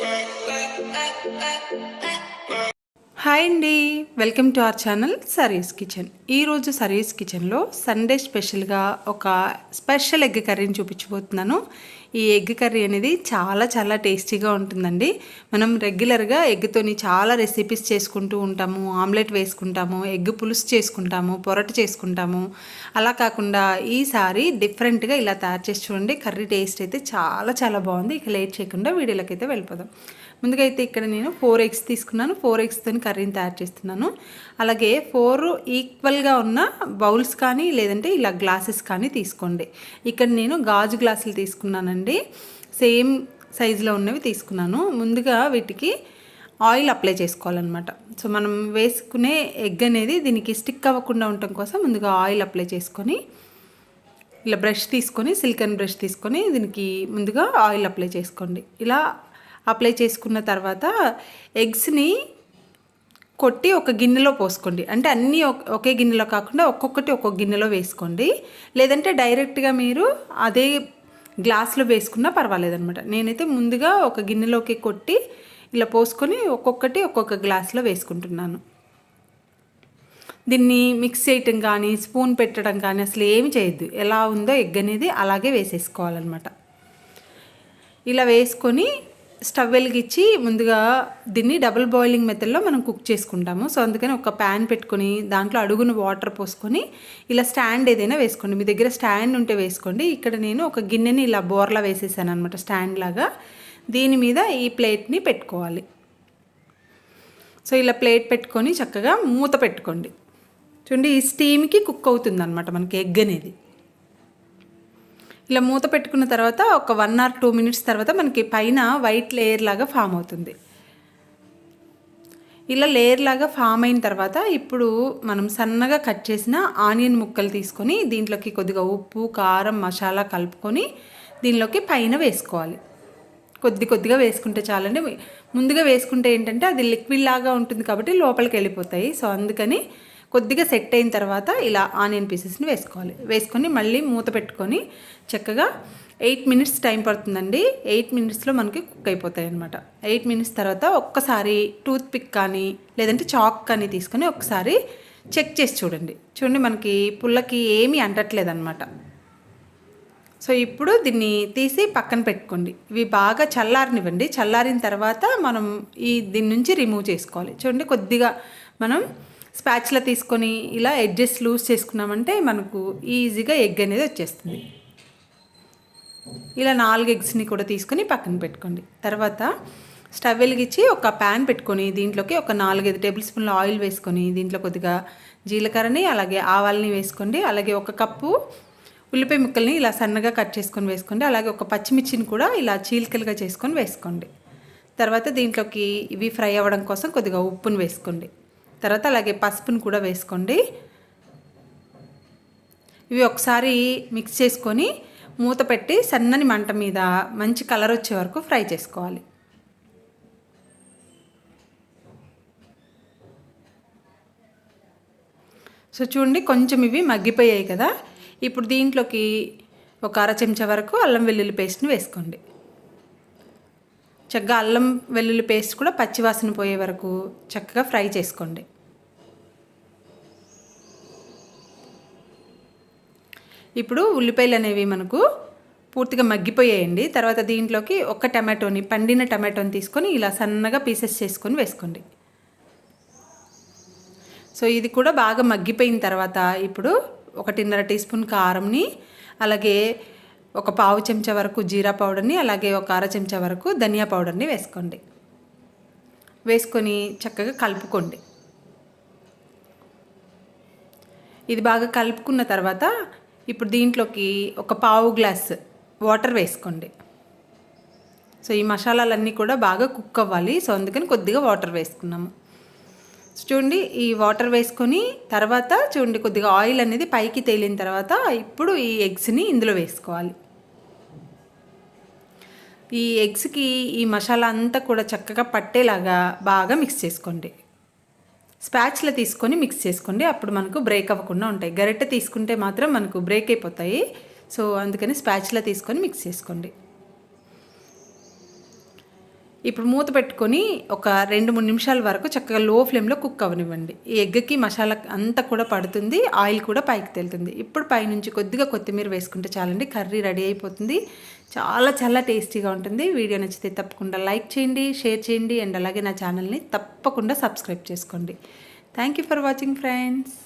Hi అండి. Welcome to our channel Sari's kitchen. ఈరోజు saris కిచెన్లో సండే స్పెషల్గా ఒక స్పెషల్ ఎగ్ కర్రీని చూపించబోతున్నాను. ఈ ఎగ్ కర్రీ అనేది చాలా చాలా టేస్టీగా ఉంటుందండి. మనం రెగ్యులర్గా ఎగ్తోని చాలా రెసిపీస్ చేసుకుంటూ ఉంటాము. ఆమ్లెట్ వేసుకుంటాము ఎగ్ పులుసు చేసుకుంటాము పొరటు చేసుకుంటాము. అలా కాకుండా ఈసారి డిఫరెంట్గా ఇలా తయారు చేసి చూడండి. కర్రీ టేస్ట్ అయితే చాలా చాలా బాగుంది. ఇక లేట్ చేయకుండా వీడియోలోకి అయితే వెళ్ళిపోదాం. ముందుగా అయితే ఇక్కడ నేను ఫోర్ ఎగ్స్ తీసుకున్నాను. ఫోర్ ఎగ్స్తో కర్రీని తయారు చేస్తున్నాను. అలాగే ఫోర్ ఈక్వల్గా ఉన్న బౌల్స్ కానీ లేదంటే ఇలా గ్లాసెస్ కానీ తీసుకోండి. ఇక్కడ నేను గాజు గ్లాసులు తీసుకున్నానండి. సేమ్ సైజులో ఉన్నవి తీసుకున్నాను. ముందుగా వీటికి ఆయిల్ అప్లై చేసుకోవాలన్నమాట. సో మనం వేసుకునే ఎగ్ అనేది దీనికి స్టిక్ అవ్వకుండా ఉండటం కోసం ముందుగా ఆయిల్ అప్లై చేసుకొని ఇలా బ్రష్ తీసుకొని సిల్కన్ బ్రష్ తీసుకొని దీనికి ముందుగా ఆయిల్ అప్లై చేసుకోండి. ఇలా అప్లై చేసుకున్న తర్వాత ఎగ్స్ని కొట్టి ఒక గిన్నెలో పోసుకోండి. అంటే అన్నీ ఒకే గిన్నెలో కాకుండా ఒక్కొక్కటి ఒక్కొక్క గిన్నెలో వేసుకోండి. లేదంటే డైరెక్ట్గా మీరు అదే గ్లాస్లో వేసుకున్నా పర్వాలేదనమాట నేనైతే ముందుగా ఒక గిన్నెలోకి కొట్టి ఇలా పోసుకొని ఒక్కొక్కటి ఒక్కొక్క గ్లాస్లో వేసుకుంటున్నాను. దీన్ని మిక్స్ చేయటం కానీ స్పూన్ పెట్టడం కానీ అసలు ఏమి చేయొద్దు. ఎలా ఉందో ఎగ్ అనేది అలాగే వేసేసుకోవాలన్నమాట. ఇలా వేసుకొని స్టవ్ వెలిగించి ముందుగా దీన్ని డబుల్ బాయిలింగ్ మెథడ్లో మనం కుక్ చేసుకుంటాము. సో అందుకని ఒక ప్యాన్ పెట్టుకొని దాంట్లో అడుగున వాటర్ పోసుకొని ఇలా స్టాండ్ ఏదైనా వేసుకోండి. మీ దగ్గర స్టాండ్ ఉంటే వేసుకోండి. ఇక్కడ నేను ఒక గిన్నెని ఇలా బోర్లా వేసేసాను అనమాట స్టాండ్ లాగా. దీని మీద ఈ ప్లేట్ని పెట్టుకోవాలి. సో ఇలా ప్లేట్ పెట్టుకొని చక్కగా మూత పెట్టుకోండి. చూడండి ఈ స్టీమ్కి కుక్ అవుతుంది అనమాట మనకి ఎగ్ అనేది. ఇలా మూత పెట్టుకున్న తర్వాత ఒక వన్ ఆర్ టూ మినిట్స్ తర్వాత మనకి పైన వైట్ లేయర్ లాగా ఫామ్ అవుతుంది. ఇలా లేయర్ లాగా ఫామ్ అయిన తర్వాత ఇప్పుడు మనం సన్నగా కట్ చేసిన ఆనియన్ ముక్కలు తీసుకొని దీంట్లోకి కొద్దిగా ఉప్పు కారం మసాలా కలుపుకొని దీనిలోకి పైన వేసుకోవాలి. కొద్ది కొద్దిగా వేసుకుంటే చాలండి. ముందుగా వేసుకుంటే ఏంటంటే అది లిక్విడ్ లాగా ఉంటుంది కాబట్టి లోపలికి వెళ్ళిపోతాయి. సో అందుకని కొద్దిగా సెట్ అయిన తర్వాత ఇలా ఆనియన్ పీసెస్ని వేసుకోవాలి. వేసుకొని మళ్ళీ మూత పెట్టుకొని చక్కగా ఎయిట్ మినిట్స్ టైం పడుతుందండి. ఎయిట్ మినిట్స్లో మనకి కుక్ అయిపోతాయి అనమాట ఎయిట్ మినిట్స్ తర్వాత ఒక్కసారి టూత్ పిక్ కానీ లేదంటే చాక్ కానీ తీసుకొని ఒకసారి చెక్ చేసి చూడండి. చూడండి మనకి పుల్లకి ఏమీ అంటట్లేదు అనమాట సో ఇప్పుడు దీన్ని తీసి పక్కన పెట్టుకోండి. ఇవి బాగా చల్లారనివ్వండి. చల్లారిన తర్వాత మనం ఈ దీని నుంచి రిమూవ్ చేసుకోవాలి. చూడండి కొద్దిగా మనం స్పాచ్లా తీసుకొని ఇలా ఎడ్జెస్ లూజ్ చేసుకున్నామంటే మనకు ఈజీగా ఎగ్ అనేది వచ్చేస్తుంది. ఇలా నాలుగు ఎగ్స్ని కూడా తీసుకొని పక్కన పెట్టుకోండి. తర్వాత స్టవ్ వెలిగించి ఒక ప్యాన్ పెట్టుకొని దీంట్లోకి ఒక నాలుగైదు టేబుల్ స్పూన్ల ఆయిల్ వేసుకొని దీంట్లో కొద్దిగా జీలకర్రని అలాగే ఆవాలని వేసుకోండి. అలాగే ఒక కప్పు ఉల్లిపాయ ముక్కల్ని ఇలా సన్నగా కట్ చేసుకొని వేసుకోండి. అలాగే ఒక పచ్చిమిర్చిని కూడా ఇలా చీలికలుగా చేసుకొని వేసుకోండి. తర్వాత దీంట్లోకి ఇవి ఫ్రై అవ్వడం కోసం కొద్దిగా ఉప్పును వేసుకోండి. తర్వాత అలాగే పసుపును కూడా వేసుకోండి. ఇవి ఒకసారి మిక్స్ చేసుకొని మూత పెట్టి సన్నని మంట మీద మంచి కలర్ వచ్చే వరకు ఫ్రై చేసుకోవాలి. సో చూడండి కొంచెం ఇవి మగ్గిపోయాయి కదా. ఇప్పుడు దీంట్లోకి ఒక అర చెంచా వరకు అల్లం వెల్లుల్లి పేస్ట్ని వేసుకోండి. చక్కగా అల్లం వెల్లుల్లి పేస్ట్ కూడా పచ్చివాసన పోయే వరకు చక్కగా ఫ్రై చేసుకోండి. ఇప్పుడు ఉల్లిపాయలు అనేవి మనకు పూర్తిగా మగ్గిపోయాయండి. తర్వాత దీంట్లోకి ఒక టమాటోని పండిన టమాటోని తీసుకొని ఇలా సన్నగా పీసెస్ చేసుకొని వేసుకోండి. సో ఇది కూడా బాగా మగ్గిపోయిన తర్వాత ఇప్పుడు ఒకటిన్నర టీ స్పూన్ కారంని అలాగే ఒక పావు చెంచా వరకు జీరా పౌడర్ని అలాగే ఒక అర చెంచా వరకు ధనియా పౌడర్ని వేసుకోండి. వేసుకొని చక్కగా కలుపుకోండి. ఇది బాగా కలుపుకున్న తర్వాత ఇప్పుడు దీంట్లోకి ఒక పావు గ్లాస్ వాటర్ వేసుకోండి. సో ఈ మసాలాలన్నీ కూడా బాగా కుక్ అవ్వాలి. సో అందుకని కొద్దిగా వాటర్ వేసుకున్నాము. చూడండి ఈ వాటర్ వేసుకొని తర్వాత చూడండి కొద్దిగా ఆయిల్ అనేది పైకి తేలిన తర్వాత ఇప్పుడు ఈ ఎగ్స్ని ఇందులో వేసుకోవాలి. ఈ ఎగ్స్కి ఈ మసాలా అంతా కూడా చక్కగా పట్టేలాగా బాగా మిక్స్ చేసుకోండి. స్పాచ్లో తీసుకొని మిక్స్ చేసుకోండి. అప్పుడు మనకు బ్రేక్ అవ్వకుండా ఉంటాయి. గరిటె తీసుకుంటే మాత్రం మనకు బ్రేక్ అయిపోతాయి. సో అందుకని స్పాచ్లో తీసుకొని మిక్స్ చేసుకోండి. ఇప్పుడు మూత పెట్టుకొని ఒక రెండు మూడు నిమిషాల వరకు చక్కగా లో ఫ్లేమ్లో కుక్ అవనివ్వండి. ఈ ఎగ్కి మసాలా అంతా కూడా పడుతుంది ఆయిల్ కూడా పైకి తేలుతుంది. ఇప్పుడు పైనుంచి కొద్దిగా కొత్తిమీర వేసుకుంటే చాలండి కర్రీ రెడీ అయిపోతుంది. చాలా చాలా టేస్టీగా ఉంటుంది. వీడియో నచ్చితే తప్పకుండా లైక్ చేయండి షేర్ చేయండి అండ్ అలాగే నా ఛానల్ని తప్పకుండా సబ్స్క్రైబ్ చేసుకోండి. Thank you for watching friends.